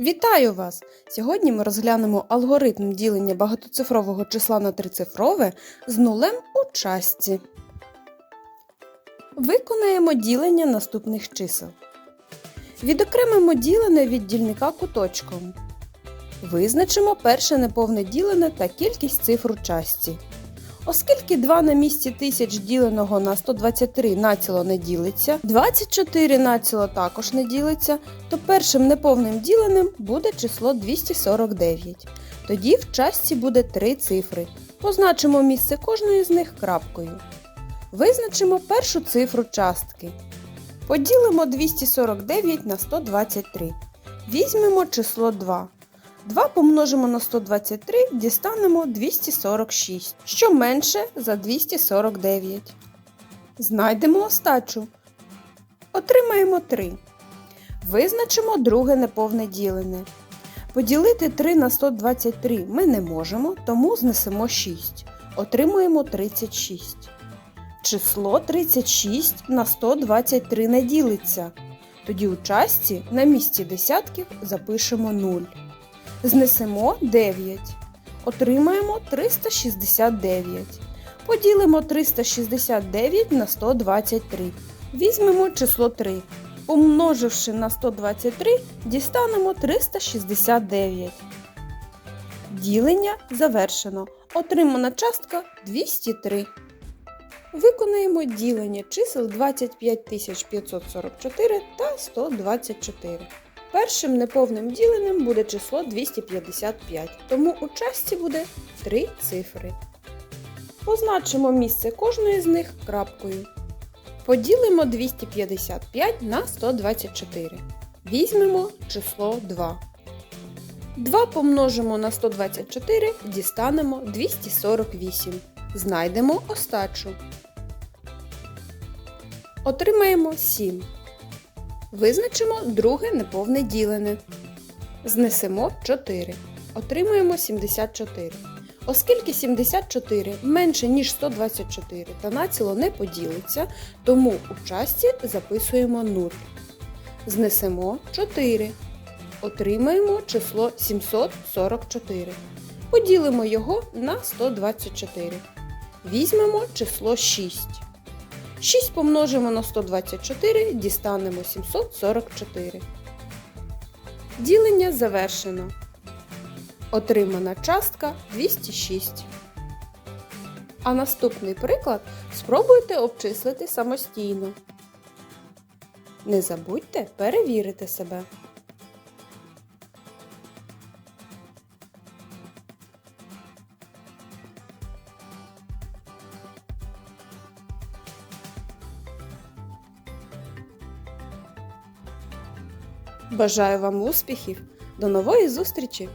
Вітаю вас! Сьогодні ми розглянемо алгоритм ділення багатоцифрового числа на трицифрове з нулем у частці. Виконаємо ділення наступних чисел. Відокремимо ділене від дільника куточком. Визначимо перше неповне ділене та кількість цифр у частці. Оскільки 2 на місці тисяч діленого на 123 націло не ділиться, 24 націло також не ділиться, то першим неповним діленим буде число 249. Тоді в частці буде три цифри. Позначимо місце кожної з них крапкою. Визначимо першу цифру частки. Поділимо 249 на 123. Візьмемо число 2. 2 помножимо на 123, дістанемо 246, що менше за 249. Знайдемо остачу. Отримаємо 3. Визначимо друге неповне ділене. Поділити 3 на 123 ми не можемо, тому знесемо 6. Отримуємо 36. Число 36 на 123 не ділиться. Тоді у частці на місці десятків запишемо 0. Знесемо 9. Отримаємо 369. Поділимо 369 на 123. Візьмемо число 3. Помноживши на 123, дістанемо 369. Ділення завершено. Отримана частка 203. Виконаємо ділення чисел 25544 та 124. Першим неповним діленим буде число 255, тому у частці буде 3 цифри. Позначимо місце кожної з них крапкою. Поділимо 255 на 124. Візьмемо число 2. 2 помножимо на 124, дістанемо 248. Знайдемо остачу. Отримаємо 7. Визначимо друге неповне ділене. Знесемо 4. Отримуємо 74. Оскільки 74 менше, ніж 124 та націло не поділиться, тому у частці записуємо 0. Знесемо 4. Отримаємо число 744. Поділимо його на 124. Візьмемо число 6. 6 помножимо на 124, дістанемо 744. Ділення завершено. Отримана частка 206. А наступний приклад спробуйте обчислити самостійно. Не забудьте перевірити себе. Бажаю вам успіхів! До нової зустрічі!